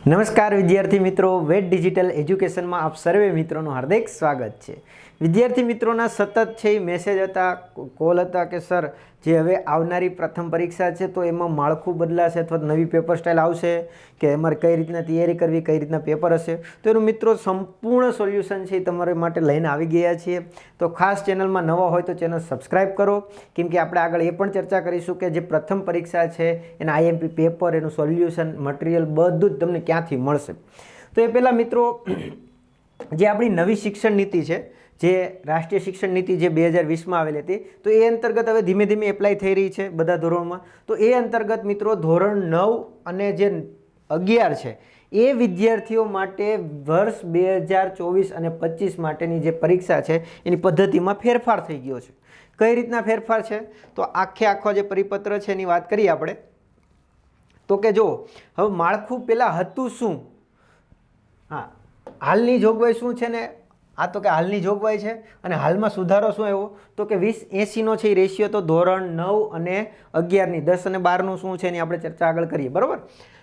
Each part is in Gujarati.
નમસ્કાર વિદ્યાર્થી મિત્રો વેટ ડિજિટલ એજ્યુકેશનમાં આપ સર્વે મિત્રોનું હાર્દિક સ્વાગત છે. વિદ્યાર્થી મિત્રોના સતત છે એ મેસેજ હતા કોલ હતા કે સર જે હવે આવનારી પ્રથમ પરીક્ષા છે તો એમાં માળખું બદલાશે અથવા નવી પેપર સ્ટાઇલ આવશે, કે અમારે કઈ રીતના તૈયારી કરવી, કઈ રીતના પેપર હશે? તો એનું મિત્રો સંપૂર્ણ સોલ્યુશન છે એ તમારા માટે લઈને આવી ગયા છીએ. તો ખાસ ચેનલમાં નવા હોય તો ચેનલ સબસ્ક્રાઈબ કરો. કેમ કે આપણે આગળ એ પણ ચર્ચા કરીશું કે જે પ્રથમ પરીક્ષા છે, એના આઈએમપી પેપર એનું સોલ્યુશન મટીરિયલ બધું જ તમને ક્યાંથી મળશે? તો એ પહેલાં મિત્રો, જે આપણી નવી શિક્ષણ નીતિ છે જે રાષ્ટ્રીય શિક્ષણ નીતિ જે બે હજાર વીસમાં આવેલી હતી, તો એ અંતર્ગત હવે ધીમે ધીમે એપ્લાય થઈ રહી છે બધા ધોરણમાં. તો એ અંતર્ગત મિત્રો ધોરણ નવ અને જે અગિયાર છે, એ વિદ્યાર્થીઓ માટે વર્ષ બે હજાર ચોવીસ અને પચીસ માટેની જે પરીક્ષા છે, એની પદ્ધતિમાં ફેરફાર થઈ ગયો છે. કઈ રીતના ફેરફાર છે? તો આખે આખો જે પરિપત્ર છે એની વાત કરીએ આપણે. તો કે જો હવે માળખું પહેલાં હતું શું? હા, હાલની જોગવાઈ શું છે ને? આ તો કે હાલની જોગવાઈ છે અને હાલમાં સુધારો શું આવ્યો? તો કે વીસ એંસીનો છે એ રેશિયો તો ધોરણ નવ અને અગિયારની, દસ અને બારનું શું છે એની આપણે ચર્ચા આગળ કરીએ, બરાબર?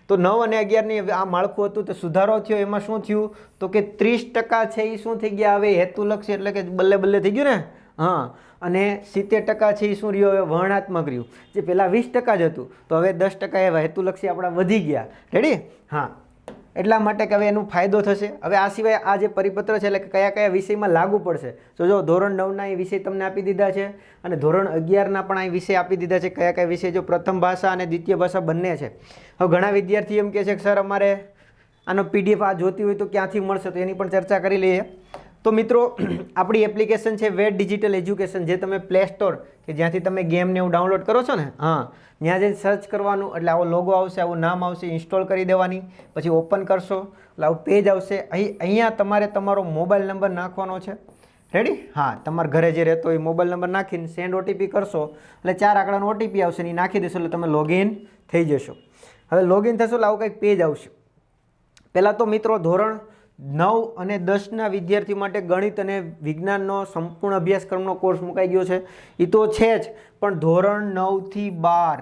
તો નવ અને અગિયારની આ માળખું હતું, તે સુધારો થયો, એમાં શું થયું? તો કે ત્રીસ ટકા છે એ શું થઈ ગયા? હવે હેતુલક્ષી એટલે કે બલ્લે બલ્લે થઈ ગયું ને? હા, અને સિત્તેર ટકા છે એ શું રહ્યું? હવે વર્ણાત્મક રહ્યું. જે પહેલાં વીસ ટકા જ હતું, તો હવે દસ ટકા એવા હેતુલક્ષી આપણા વધી ગયા. રેડી હા. એટલા માટે કે હવે એનો ફાયદો થશે. હવે આ સિવાય આ જે પરિપત્ર છે, એટલે કે કયા કયા વિષયમાં લાગુ પડશે. તો જો ધોરણ નવના એ વિષય તમને આપી દીધા છે અને ધોરણ અગિયારના પણ આ વિષય આપી દીધા છે, કયા કયા વિષય જો પ્રથમ ભાષા અને દ્વિતીય ભાષા બંને છે. હવે ઘણા વિદ્યાર્થી એમ કહે છે કે, સર, અમારે આનો પીડીએફ આ જોતી હોય તો ક્યાંથી મળશે? તો એની પણ ચર્ચા કરી લઈએ. તો મિત્રો, આપણી એપ્લિકેશન છે વેટ ડિજિટલ એજ્યુકેશન જે તમે પ્લે સ્ટોર કે જ્યાંથી તમે ગેમને એવું ડાઉનલોડ કરો છો ને, હા, ત્યાં જઈને સર્ચ કરવાનું, એટલે આવો લોગો આવશે, આવું નામ આવશે ઇન્સ્ટોલ કરી દેવાની, પછી ઓપન કરશો, એટલે આવું પેજ આવશે. અહીં, અહીંયા તમારે તમારો મોબાઈલ નંબર નાખવાનો છે. રેડી હા, તમારા ઘરે જે રહેતો એ મોબાઈલ નંબર નાખીને સેન્ડ ઓટીપી કરશો, એટલે ચાર આંકડાનો ઓટીપી આવશે એ નાખી દેશો, એટલે તમે લોગિન થઈ જશો. હવે લોગિન થશો, એટલે આવું કંઈક પેજ આવશે. પહેલાં તો મિત્રો, ધોરણ નવ અને દસના વિદ્યાર્થીઓ માટે ગણિત અને વિજ્ઞાનનો સંપૂર્ણ અભ્યાસક્રમનો કોર્સ મુકાઈ ગયો છે. એ તો છે જ, પણ ધોરણ નવથી બાર.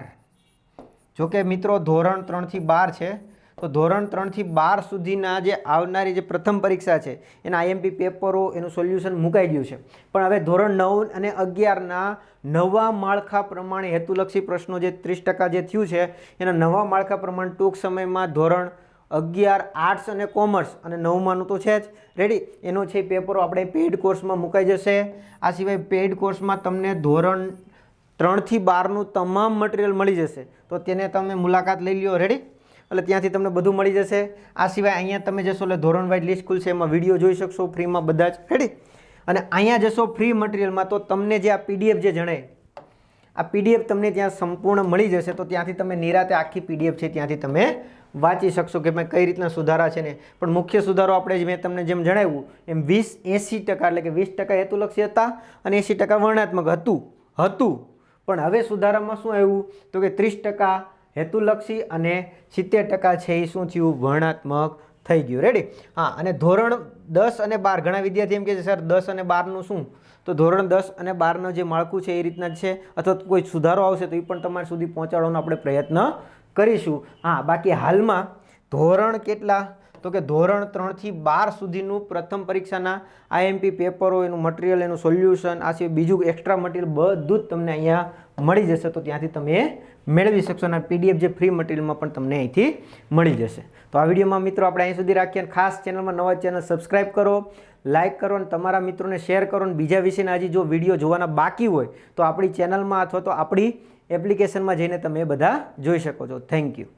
જોકે મિત્રો, ધોરણ ત્રણથી બાર છે. તો ધોરણ ત્રણથી બાર સુધીના જે આવનારી જે પ્રથમ પરીક્ષા છે, એના આઈએમપી પેપરો, એનું સોલ્યુશન મુકાઈ ગયું છે. પણ હવે ધોરણ નવ અને અગિયારના નવા માળખા પ્રમાણે હેતુલક્ષી પ્રશ્નો જે ત્રીસ ટકા જે થયું છે, એના નવા માળખા પ્રમાણે ટૂંક સમયમાં ધોરણ અગિયાર આર્ટ્સ અને કોમર્સ અને નવમાનું તો છે જ. રેડી એનો છે પેપરો આપણે પેઇડ કોર્સમાં મુકાઈ જશે. આ સિવાય પેઇડ કોર્સમાં તમને ધોરણ ત્રણથી બારનું તમામ મટીરિયલ મળી જશે. તો તેને તમે મુલાકાત લઈ લ્યો. રેડી એટલે ત્યાંથી તમને બધું મળી જશે. આ સિવાય અહીંયા તમે જશો એટલે ધોરણ વાઇઝ લિસ્ટ ખુલશે. એમાં વીડિયો જોઈ શકશો ફ્રીમાં બધા જ. રેડી અને અહીંયા જશો ફ્રી મટીરિયલમાં તો તમને જે આ પીડીએફ જે જણાય આ પીડીએફ તમને ત્યાં સંપૂર્ણ મળી જશે, તો ત્યાંથી તમે નિરાતે આખી પીડીએફ છે ત્યાંથી તમે વાંચી શકશો કે ભાઈ કઈ રીતના સુધારા છે ને. પણ મુખ્ય સુધારો આપણે મેં તમને જેમ જણાવ્યું, એમ વીસ એંસી ટકા એટલે કે વીસ ટકા હેતુલક્ષી હતા અને એંસી ટકા વર્ણાત્મક હતું હતું. પણ હવે સુધારામાં શું આવ્યું? તો કે ત્રીસ ટકા હેતુલક્ષી અને સિત્તેર ટકા છે એ શું થયું? વર્ણાત્મક થઈ ગયું. રેડી હા, અને ધોરણ દસ અને બાર, ઘણા વિદ્યાર્થી એમ કહે છે, સર, દસ અને બારનું શું? તો ધોરણ દસ અને બારનું જે માળખું છે એ રીતના જ છે, અથવા કોઈ સુધારો આવશે તો એ પણ તમારા સુધી પહોંચાડવાનો આપણે પ્રયત્ન કરીશું. હા, બાકી હાલમાં ધોરણ કેટલા? તો કે ધોરણ ત્રણથી બાર સુધીનું પ્રથમ પરીક્ષાના આઈએમપી પેપરો, એનું મટીરિયલ, એનું સોલ્યુશન, આ સિવાય બીજું એક્સ્ટ્રા મટીરિયલ બધું જ તમને અહીંયા મળી જશે. તો ત્યાંથી તમે મેળવી શકશો અને પીડીએફ જે ફ્રી મટીરિયલમાં પણ તમને અહીંથી મળી જશે. તો આ વિડીયોમાં મિત્રો આપણે અહીં સુધી રાખીએ અને ખાસ ચેનલમાં નવા ચેનલ સબસ્ક્રાઈબ કરો, લાઇક કરો અને તમારા મિત્રોને શેર કરો અને બીજા વિશેના હજી જો વીડિયો જોવાના બાકી હોય તો આપણી ચેનલમાં અથવા તો આપણી એપ્લિકેશનમાં જઈને તમે બધા જોઈ શકો છો. Thank you